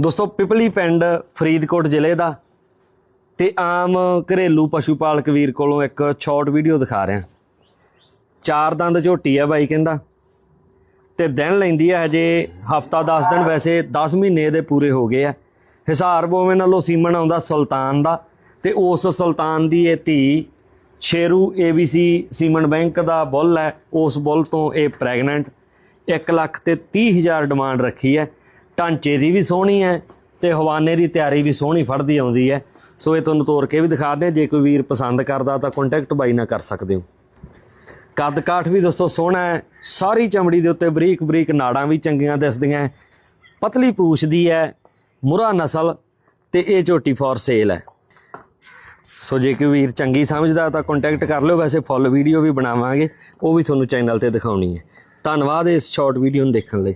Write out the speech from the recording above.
ਦੋਸਤੋ, ਪਿਪਲੀ ਪਿੰਡ ਫਰੀਦਕੋਟ ਜ਼ਿਲ੍ਹੇ ਦਾ ਤੇ ਆਮ ਘਰੇਲੂ ਪਸ਼ੂ ਪਾਲਕ ਵੀਰ ਕੋਲੋਂ ਇੱਕ ਸ਼ਾਰਟ ਵੀਡੀਓ ਦਿਖਾ ਰਿਹਾ। ਚਾਰ ਦੰਦ ਝੋਟੀ ਆ ਬਾਈ ਕਹਿੰਦਾ। ਤੇ ਦਿਨ ਲੈਂਦੀ ਆ ਹਜੇ, ਹਫਤਾ 10 ਦਿਨ ਵੈਸੇ 10 ਮਹੀਨੇ ਦੇ ਪੂਰੇ ਹੋ ਗਏ ਆ। ਹਿਸਾਰ ਬੋਵੇਂ ਨਾਲੋਂ ਸੀਮਨ ਆਉਂਦਾ ਸੁਲਤਾਨ ਦਾ ਤੇ ਉਸ ਸੁਲਤਾਨ ਦੀ ਇਹ ਧੀ ਸ਼ੇਰੂ ABC ਸੀਮਨ ਬੈਂਕ ਦਾ ਬੁੱਲ ਹੈ। ਉਸ ਬੁੱਲ ਤੋਂ ਇਹ ਪ੍ਰੈਗਨੈਂਟ 1 ਲੱਖ ਤੇ 30 ਹਜ਼ਾਰ ਡਿਮਾਂਡ ਰੱਖੀ ਹੈ। ਢਾਂਚੇ ਦੀ ਵੀ ਸੋਹਣੀ ਹੈ ਤੇ ਹਵਾਨੇ ਦੀ ਤਿਆਰੀ ਵੀ ਸੋਹਣੀ ਫੜਦੀ ਆਉਂਦੀ ਹੈ। ਸੋ ਇਹ ਤੁਹਾਨੂੰ ਤੋਰ ਕੇ ਵੀ ਦਿਖਾ ਦੇ ਜੇ ਕੋਈ ਵੀਰ ਪਸੰਦ ਕਰਦਾ ਤਾਂ ਕੰਟੈਕਟ ਬਾਈ ਨਾਲ ਕਰ ਸਕਦੇ ਹੋ। ਕੱਦ ਕਾਠ ਵੀ ਦੋਸਤੋ ਸੋਹਣਾ ਹੈ। ਸਾਰੀ ਚਮੜੀ ਦੇ ਉੱਤੇ ਬਰੀਕ ਬਰੀਕ ਨਾੜਾਂ ਵੀ ਚੰਗੀਆਂ ਦਿਸਦੀਆਂ ਪਤਲੀ ਪੂਛ ਦੀ ਹੈ। ਮੁਰਾ ਨਸਲ ਤੇ ਇਹ ਝੋਟੀ ਫॉर ਸੇਲ ਹੈ। ਸੋ ਜੇ ਕੋਈ ਵੀਰ ਚੰਗੀ ਸਮਝਦਾ ਤਾਂ ਕੰਟੈਕਟ ਕਰ ਲਿਓ। ਵੈਸੇ ਫੁੱਲ ਵੀਡੀਓ ਵੀ ਬਣਾਵਾਂਗੇ। ਉਹ ਵੀ ਤੁਹਾਨੂੰ ਚੈਨਲ ਤੇ ਦਿਖਾਉਣੀ ਹੈ। ਧੰਨਵਾਦ ਇਸ ਸ਼ਾਰਟ ਵੀਡੀਓ ਨੂੰ ਦੇਖਣ ਲਈ।